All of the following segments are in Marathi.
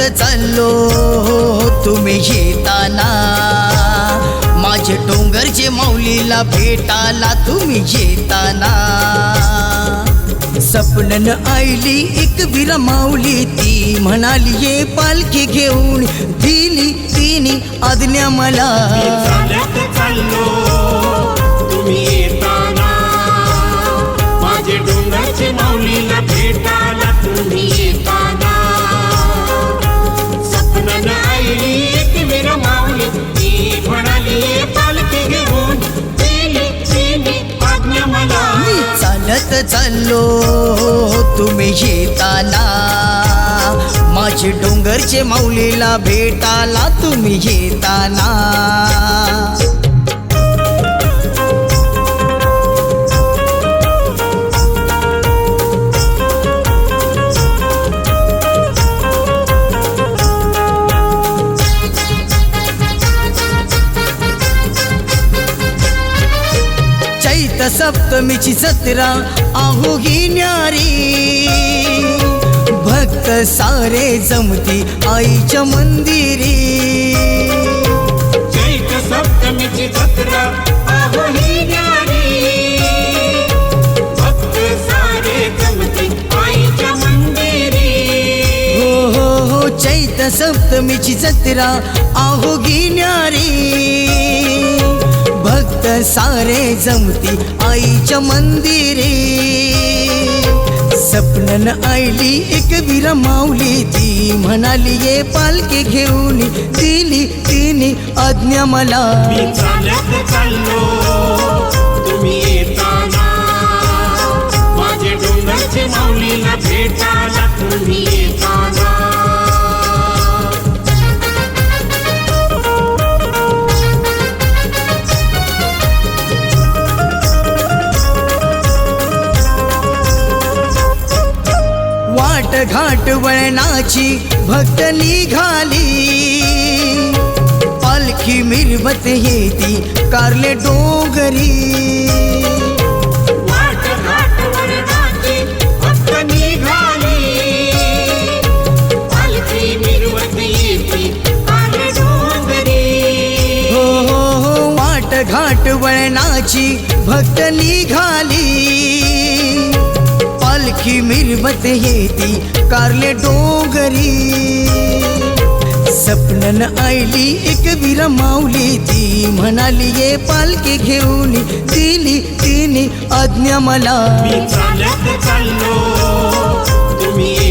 चालत चाललो हो, हो, तुम्ही येताना. माझे डोंगरचे माऊलीला भेटाला तुम्ही येताना. सपनन आईली एक बिरा माऊली ती म्हणाली ये पालखी घेऊन दिली तिने आज्ञा मला. चाललो तुम्ही चालत चाललो तुम्ही येताना. माझे डोंगरचे माऊलीला भेटाला तुम्ही येताना. चैत सप्तमीची जत्रा आहो ही न्यारी. भक्त सारे जमती आईच्या मंदिरी. चैत सप्तमीची जत्रा ही न्यारी. भक्त सारे जमती आईच्या मंदिरी. हो हो हो चैत सप्तमीची जत्रा आहो ही न्यारी. सारे जमती आईच्या मंदिरे. सपनन आईली एक विरा माऊली ती म्हणाली ये पालखी घेऊन दिली तिने आज्ञा मला. चालत चाललो. वाट घाट वळणाची भक्त निघाली पालखी मिरवत येती कारले डोंगरी. घाट हो हो हो वाट घाट वळणाची भक्त निघाली पालखी मिरवत येती कारले डोंगरी। सपनन आईली, एक विरा माऊली ती म्हणाली ये पालखी घेऊन, दिली तिने आज्ञा मला। मी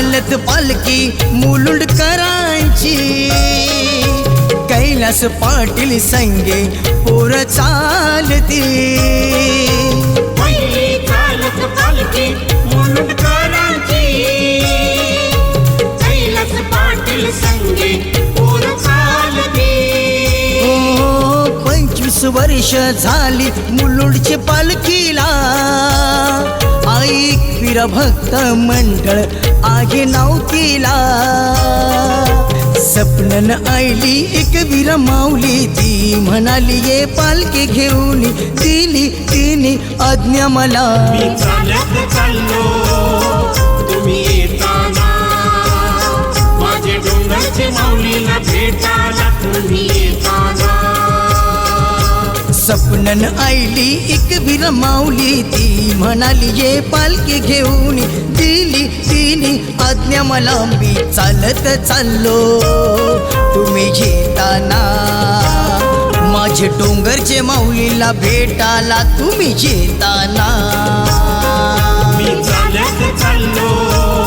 चालत पालखी मुलुंड करायची. कैलास पाटील संगे पोर चालती. पहिली चालत पालखी मुलुंडकरांची कैलास पाटील संगे पोर चालती. हो पंचवीस वर्ष झाली मुलुंडचे पालखीला. ऐक वीरभक्त भक्त मंडळ आहे नावतीला सपनन आईली एक वीर माऊली ती म्हणाली ये पालखी घेऊन दिली तिने आज्ञा मला. माऊलीला तुम्ही येताना. सपनन आईली एक विरमावली. माऊली ती म्हणाली ये पालखी घेऊन दिली तिने आज्ञा मला. मी चालत चाललो. तुम्ही येताना माझे डोंगरचे माऊलीला भेटाला तुम्ही येताना. मी चालत चाललो.